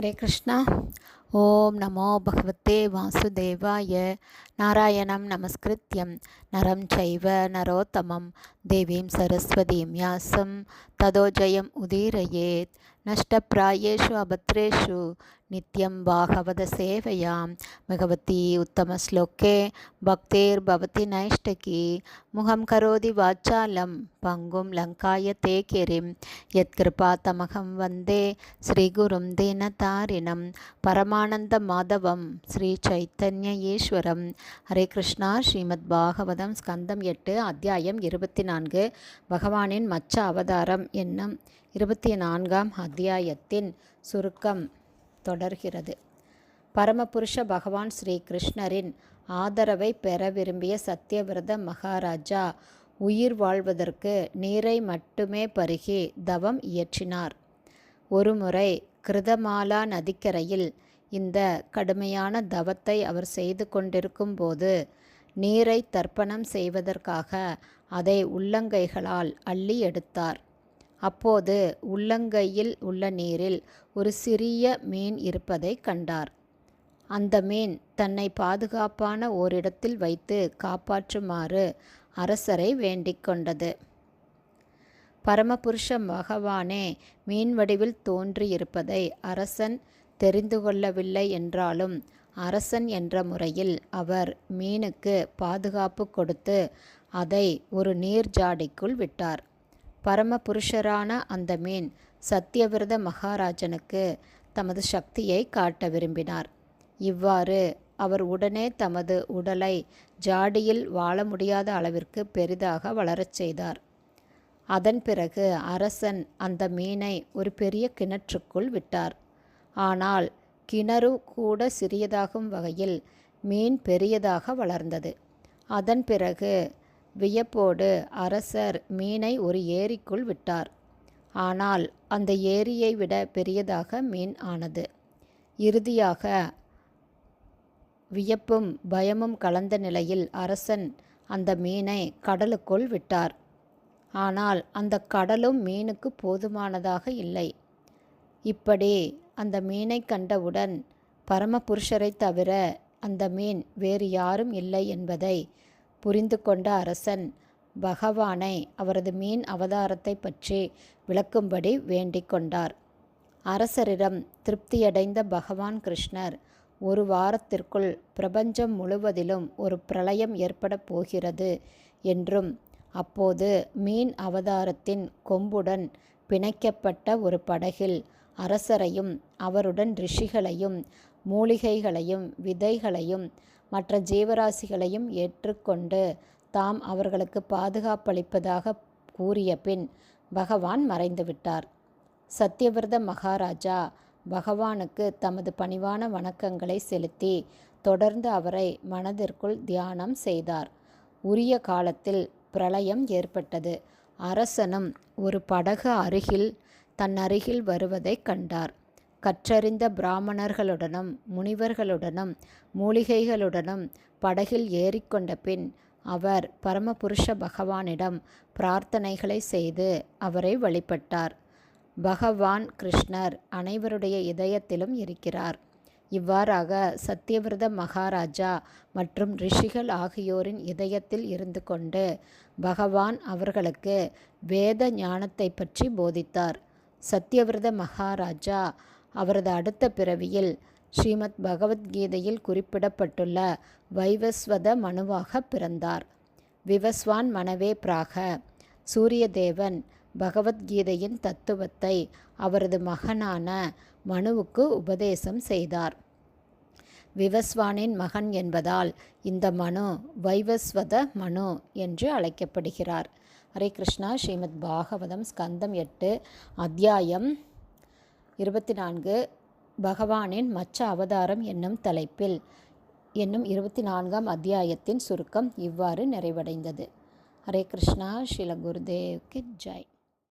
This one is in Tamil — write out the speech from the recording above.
ஹரே கிருஷ்ணா. ஓம் நமோ பகவத்தே வாசுதேவாய. நாராயணம் நமஸ்கிருத்யம். நரம் சைவ நரோத்தமம். தேவீம் சரஸ்வதீம் யாசம் ததோ ஜெயம் உதீரயேத் நஷ்டப்பிராயேஷு அபத்ரேஷு நித்யம் பாகவத சேவையாம் பகவதி உத்தமஸ்லோகே பக்தேர்பவதி நைஷ்டகி முகம் கரோதி வாச்சாலம் பங்கும் லங்காய தே கிரிம் யத்கிருபா தமகம் வந்தே ஸ்ரீகுரும் தீனதாரிணம் பரமானந்த மாதவம் ஸ்ரீ சைத்தன்ய ஈஸ்வரம் ஹரே கிருஷ்ணா ஸ்ரீமத் பாகவதம் ஸ்கந்தம் எட்டு அத்தியாயம் இருபத்தி நான்கு பகவானின் மச்ச அவதாரம் என்னும் இருபத்தி நான்காம் அத்தியாயத்தின் சுருக்கம் தொடர்கிறது. பரமபுருஷ பகவான் ஸ்ரீ கிருஷ்ணரின் ஆதரவை பெற விரும்பிய சத்தியவிரத மகாராஜா உயிர் வாழ்வதற்கு நீரை மட்டுமே பருகி தவம் இயற்றினார். ஒருமுறை கிருதமாலா நதிக்கரையில் இந்த கடுமையான தவத்தை அவர் செய்து கொண்டிருக்கும் போது நீரை தர்ப்பணம் செய்வதற்காக அதை உள்ளங்கைகளால் அள்ளி எடுத்தார். அப்போது உள்ளங்கையில் உள்ள நீரில் ஒரு சிறிய மீன் இருப்பதை கண்டார். அந்த மீன் தன்னை பாதுகாப்பான ஓரிடத்தில் வைத்து காப்பாற்றுமாறு அரசரை வேண்டிக் கொண்டது. பரமபுருஷ பகவானே மீன் வடிவில் தோன்றியிருப்பதை அரசன் தெரிந்து கொள்ளவில்லை என்றாலும் அரசன் என்ற முறையில் அவர் மீனுக்கு பாதுகாப்பு கொடுத்து அதை ஒரு நீர் ஜாடிக்குள் விட்டார். பரமபுருஷரான அந்த மீன் சத்தியவிரத மகாராஜனுக்கு தமது சக்தியை காட்ட விரும்பினார். இவ்வாறு அவர் உடனே தமது உடலை ஜாடியில் வாழ முடியாத அளவிற்கு பெரிதாக வளரச் செய்தார். அதன் பிறகு அரசன் அந்த மீனை ஒரு பெரிய கிணற்றுக்குள் விட்டார். ஆனால் கிணறு கூட சிறியதாகும் வகையில் மீன் பெரியதாக வளர்ந்தது. அதன் பிறகு வியப்போடு அரசர் மீனை ஒரு ஏரிக்குள் விட்டார். ஆனால் அந்த ஏரியை விட பெரியதாக மீன் ஆனது. இறுதியாக வியப்பும் பயமும் கலந்த நிலையில் அரசன் அந்த மீனை கடலுக்குள் விட்டார். ஆனால் அந்த கடலும் மீனுக்கு போதுமானதாக இல்லை. இப்படி அந்த மீனை கண்டவுடன் பரமபுருஷரை தவிர அந்த மீன் வேறு யாரும் இல்லை என்பதை புரிந்து கொண்ட அரசன் பகவானை அவரது மீன் அவதாரத்தை பற்றி விளக்கும்படி வேண்டிக் கொண்டார். அரசரிடம் திருப்தியடைந்த பகவான் கிருஷ்ணர் ஒரு வாரத்திற்குள் பிரபஞ்சம் முழுவதிலும் ஒரு பிரளயம் ஏற்பட போகிறது என்றும் அப்போது மீன் அவதாரத்தின் கொம்புடன் பிணைக்கப்பட்ட ஒரு படகில் அரசரையும் அவருடன் ரிஷிகளையும் மூலிகைகளையும் விதைகளையும் மற்ற ஜீவராசிகளையும் ஏற்றுக்கொண்டு தாம் அவர்களுக்கு பாதுகாப்பளிப்பதாக கூறிய பின் பகவான் மறைந்துவிட்டார் சத்யவிரத மகாராஜா பகவானுக்கு தமது பணிவான வணக்கங்களை செலுத்தி தொடர்ந்து அவரை மனதிற்குள் தியானம் செய்தார். உரிய காலத்தில் பிரளயம் ஏற்பட்டது. அரசனும் ஒரு படகு அருகில் தன் அருகில் வருவதைக் கண்டார். கற்றறிந்த பிராமணர்களுடனும் முனிவர்களுடனும் மூலிகைகளுடனும் படகில் ஏறிக்கொண்ட பின் அவர் பரமபுருஷ பகவானிடம் பிரார்த்தனைகளை செய்து அவரை வழிபட்டார். பகவான் கிருஷ்ணர் அனைவருடைய இதயத்திலும் இருக்கிறார். இவ்வாறாக சத்தியவிரத மகாராஜா மற்றும் ரிஷிகள் ஆகியோரின் இதயத்தில் இருந்து கொண்டு பகவான் அவர்களுக்கு வேத ஞானத்தை பற்றி போதித்தார். சத்தியவிரத மகாராஜா அவரது அடுத்த பிறவியில் ஸ்ரீமத் பகவத்கீதையில் குறிப்பிடப்பட்டுள்ள வைவஸ்வத மனுவாக பிறந்தார். விவஸ்வான் மனவே பிராக. சூரியதேவன் பகவத்கீதையின் தத்துவத்தை அவரது மகனான மனுவுக்கு உபதேசம் செய்தார். விவஸ்வானின் மகன் என்பதால் இந்த மனு வைவஸ்வத மனு என்று அழைக்கப்படுகிறார். ஹரே கிருஷ்ணா. ஸ்ரீமத் பாகவதம் ஸ்கந்தம் எட்டு அத்தியாயம் இருபத்தி நான்கு பகவானின் மச்ச அவதாரம் என்னும் தலைப்பில் என்னும் இருபத்தி நான்காம் அத்தியாயத்தின் சுருக்கம் இவ்வாறு நிறைவடைந்தது. ஹரே கிருஷ்ணா ஸ்ரீல குருதேவ்க்கு ஜெய்.